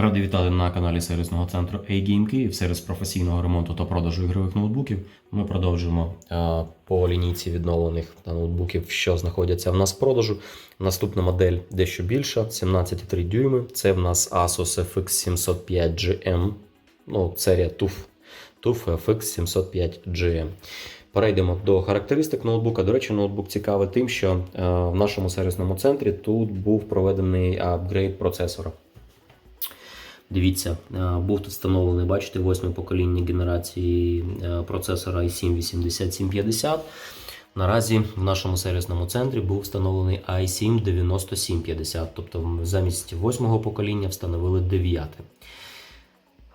Радий вітати на каналі сервісного центру A-Game Київ, сервіс професійного ремонту та продажу ігрових ноутбуків. Ми продовжуємо е, по лінійці відновлених та ноутбуків, що знаходяться в нас в продажу. Наступна модель дещо більша, 17,3 дюйми. Це в нас Asus FX 705 GM, ну, серія TUF, TUF FX 705 GM. Перейдемо до характеристик ноутбука. До речі, ноутбук цікавий тим, що е, в нашому сервісному центрі тут був проведений апгрейд процесора. Дивіться, е, був тут встановлений, бачите, восьме покоління генерації е, процесора i7 8750. Наразі в нашому сервісному центрі був встановлений i7 9750, тобто замість восьмого покоління встановили дев'яте.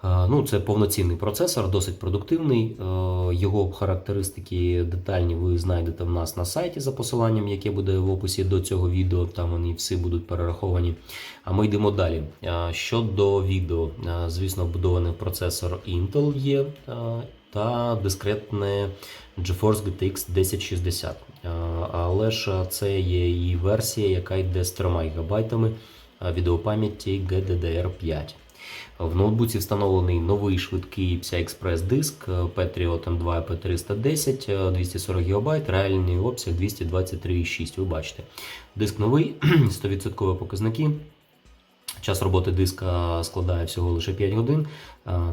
Ну, це повноцінний процесор, досить продуктивний. Е, Його характеристики детальні ви знайдете в нас на сайті за посиланням, яке буде в описі до цього відео. Там вони всі будуть перераховані. А ми йдемо далі. Щодо відео, звісно, вбудований процесор Intel є та дискретне GeForce GTX 1060. Е, Але ж це є і версія, яка йде з 3 ГБ відеопам'яті GDDR5. В ноутбуці встановлений новий швидкий PCI Express диск Patriot M2 P310 240 ГБ, реальний обсяг 223,6. Ви бачите. Диск новий, 100% показники. Час роботи диска складає всього лише 5 годин,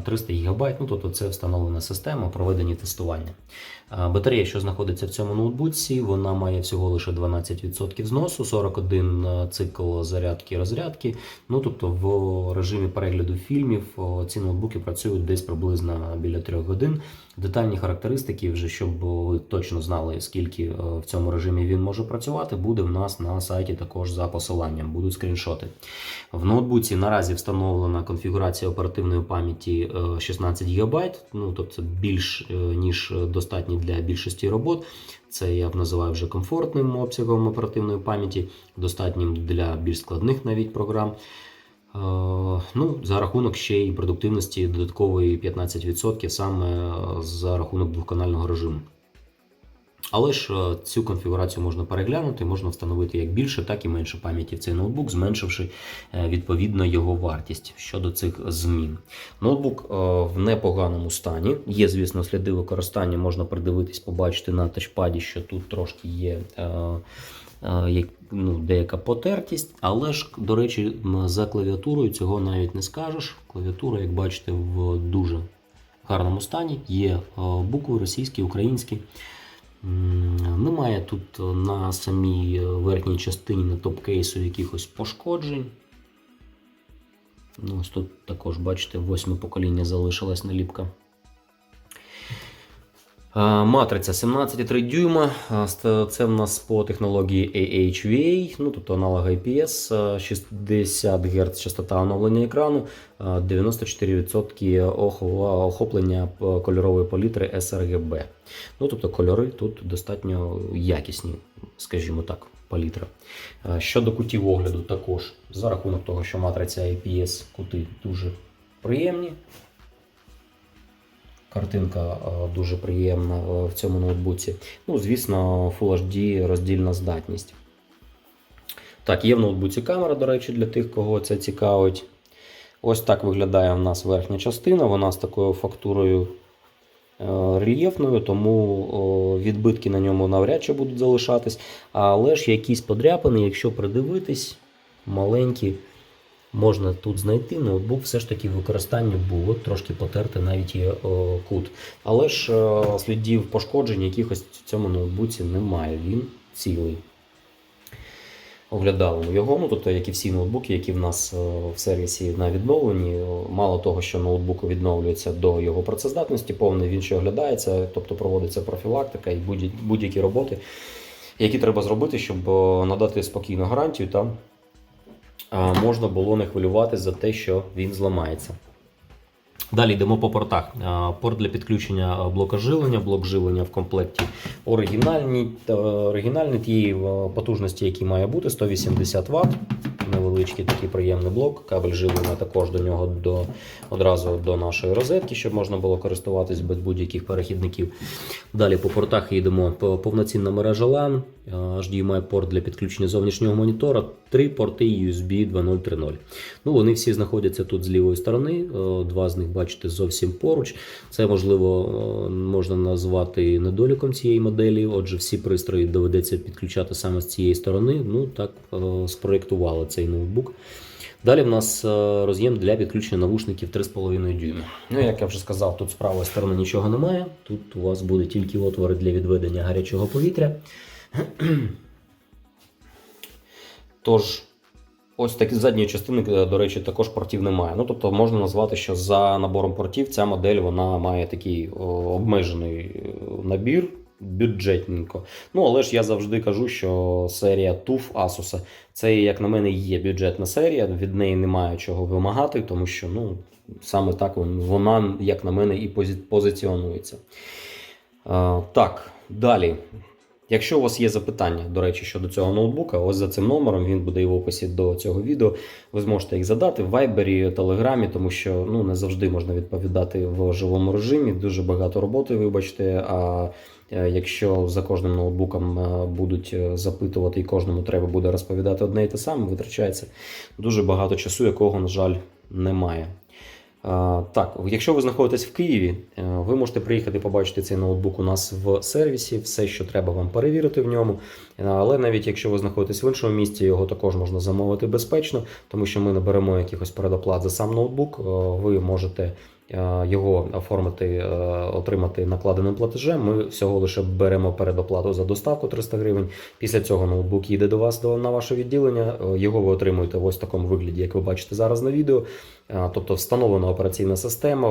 300 ГБ, ну тобто це встановлена система, проведені тестування. Е, Батарея, що знаходиться в цьому ноутбуці, вона має всього лише 12% зносу, 41 цикл зарядки розрядки. Ну тобто в режимі перегляду фільмів ці ноутбуки працюють десь приблизно біля 3 годин. Детальні характеристики, вже щоб ви точно знали, скільки е, в цьому режимі він може працювати, буде в нас на сайті також за посиланням, будуть скріншоти. В ноутбуці наразі встановлена конфігурація оперативної пам'яті е, 16 ГБ, ну тобто більш е, ніж достатньо для більшості робот. Це я б називаю вже комфортним обсягом оперативної пам'яті, достатнім для більш складних навіть програм. Е, Ну, за рахунок ще й продуктивності додаткової 15% саме е, за рахунок двоканального режиму. Але ж е, цю конфігурацію можна переглянути, можна встановити як більше, так і менше пам'яті в цей ноутбук, зменшивши е, відповідно його вартість щодо цих змін. Ноутбук е, в непоганому стані. Є, звісно, сліди використання, можна придивитись, побачити на тачпаді, що тут трошки є. Ну, деяка потертість, але ж, до речі, за клавіатурою цього навіть не скажеш. Клавіатура, як бачите, в дуже гарному стані. Є букви російські, українські. Немає тут е, на самій е, верхній частині на топ-кейсу якихось пошкоджень. Ну, ось тут також, бачите, восьме покоління залишилась наліпка. Матриця 17,3 дюйма. Це в нас по технології AHVA, ну тобто аналог IPS, е, 60 Гц частота оновлення екрану, е, 94% охоплення кольорової палітри sRGB. Ну тобто кольори тут достатньо якісні, скажімо так, палітра. Щодо кутів огляду, також за рахунок того, що матриця IPS кути дуже приємні. Картинка е, дуже приємна в цьому ноутбуці. Ну, звісно, Full HD роздільна здатність. Так, є в ноутбуці камера, до речі, для тих, кого це цікавить. Ось так виглядає в нас верхня частина. Вона з такою фактурою е, рельєфною, тому відбитки на ньому навряд чи будуть залишатись. Але ж якісь подряпини, якщо придивитись, маленькі можна тут знайти. Ноутбук все ж таки в використанні було трошки потерти навіть є о, кут. Але ж е, слідів пошкоджень якихось в цьому ноутбуці немає. Він цілий. Оглядали його, ну тобто, як і всі ноутбуки, які в нас е, в сервісі на відновленні. Е, Мало того, що ноутбук відновлюється до його працездатності, повний він ще оглядається, тобто проводиться профілактика і будь- будь-які роботи, які треба зробити, щоб е, надати спокійну гарантію та можна було не хвилюватись за те, що він зламається. Далі йдемо по портах. Порт для підключення блока живлення, блок живлення в комплекті оригінальний, оригінальний тієї е, потужності, який має бути 180 Вт. невеличкий такий приємний блок. Кабель живлення також до нього до, одразу до нашої розетки, щоб можна було користуватись без будь-яких перехідників. Далі по портах йдемо повноцінна мережа LAN, HDMI порт для підключення зовнішнього монітора, три порти USB 2.0.3.0. Ну, вони всі знаходяться тут з лівої сторони. е, Два з них бачите зовсім поруч. Це можливо е, можна назвати недоліком цієї моделі. Отже, всі пристрої доведеться підключати саме з цієї сторони. Ну так е, спроєктували цей ноутбук. Далі в нас е, роз'єм для підключення навушників 3,5 дюйма. Ну, як я вже сказав, тут з правої сторони нічого немає. Тут у вас буде тільки отвори для відведення гарячого повітря. Тож, ось такі задньої частини, е, до речі, також портів немає. Ну, тобто можна назвати, що за набором портів ця модель вона має такий обмежений е, набір. Бюджетненько. Ну, але ж я завжди кажу, що серія TUF Asus це, як на мене, є бюджетна серія. Від неї немає чого вимагати, тому що ну, саме так вона, як на мене, і позиціонується. Е, так, далі. Якщо у вас є запитання, до речі, щодо цього ноутбука, ось за цим номером він буде і в описі до цього відео. Ви зможете їх задати в Вайбері, Телеграмі, тому що ну не завжди можна відповідати в живому режимі. Дуже багато роботи, вибачте. А е, якщо за кожним ноутбуком е, будуть е, запитувати і кожному треба буде розповідати одне і те саме, витрачається дуже багато часу, якого, на жаль, немає. Так, якщо ви знаходитесь в Києві, е, ви можете приїхати побачити цей ноутбук у нас в сервісі, все, що треба вам перевірити в ньому. Е, Але навіть якщо ви знаходитесь в іншому місті, його також можна замовити безпечно, тому що ми не беремо якихось передоплат за сам ноутбук. Е, Ви можете його оформити, е, отримати накладеним платежем. Ми всього лише беремо передоплату за доставку 300 гривень. Після цього ноутбук їде до вас до на ваше відділення. Е, Його ви отримуєте в ось такому вигляді, як ви бачите зараз на відео. Е, Тобто встановлена операційна система,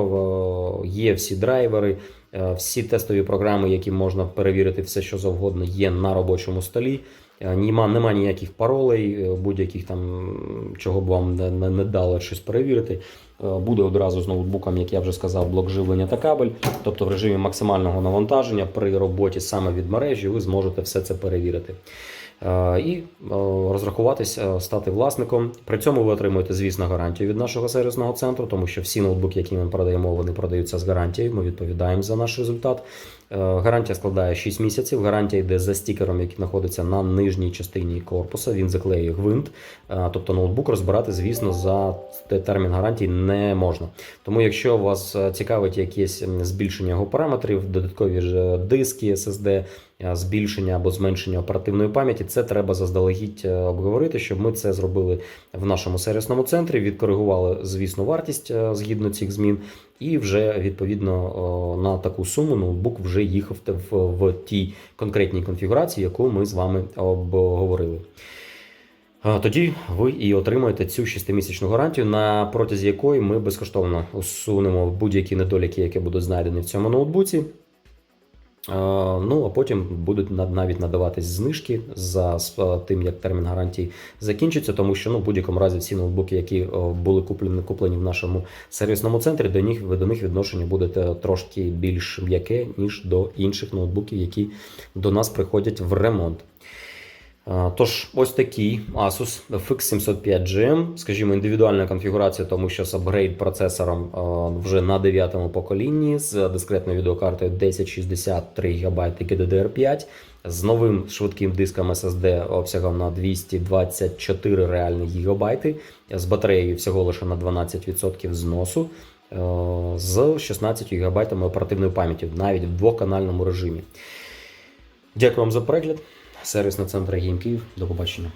є всі драйвери, е, всі тестові програми, які можна перевірити все, що завгодно, є на робочому столі. Е, Нема, нема ніяких паролей, е, будь-яких там, чого б вам не, не, не дало щось перевірити. Е, Буде одразу з ноутбуком, як я вже сказав, блок живлення та кабель. Тобто в режимі максимального навантаження при роботі саме від мережі ви зможете все це перевірити. І розрахуватись, е, стати власником. При цьому ви отримуєте, звісно, гарантію від нашого сервісного центру, тому що всі ноутбуки, які ми продаємо, вони продаються з гарантією. Ми відповідаємо за наш результат. Е, Гарантія складає 6 місяців. Гарантія йде за стікером, який знаходиться на нижній частині корпуса. Він заклеює гвинт. Е, Тобто ноутбук розбирати, звісно, за те- термін гарантії не можна. Тому, якщо вас е, цікавить якесь збільшення його параметрів, додаткові ж диски SSD, збільшення або зменшення оперативної пам'яті, це треба заздалегідь обговорити, щоб ми це зробили в нашому сервісному центрі. Відкоригували, звісно, вартість згідно цих змін, і вже відповідно на таку суму ноутбук вже їхав в, тій конкретній конфігурації, яку ми з вами обговорили. Тоді ви і отримаєте цю 6-місячну гарантію, на протязі якої ми безкоштовно усунемо будь-які недоліки, які будуть знайдені в цьому ноутбуці. Ну, а потім будуть навіть надаватись знижки за тим, як термін гарантії закінчиться, тому що ну, в будь-якому разі всі ноутбуки, які були куплені, куплені в нашому сервісному центрі, до них, до них відношення буде трошки більш м'яке, ніж до інших ноутбуків, які до нас приходять в ремонт. Е, Тож, ось такий Asus FX705GM, скажімо, індивідуальна конфігурація, тому що з апгрейд процесором е, вже на 9 поколінні з дискретною відеокартою 1063 ГБ GDDR5, з новим швидким диском SSD обсягом на 224 реальні ГБ, з батареєю всього лише на 12% зносу, е, з 16 ГБ оперативної пам'яті, навіть в двоканальному режимі. Дякую вам за перегляд. Сервісний центру Гейм Київ. До побачення.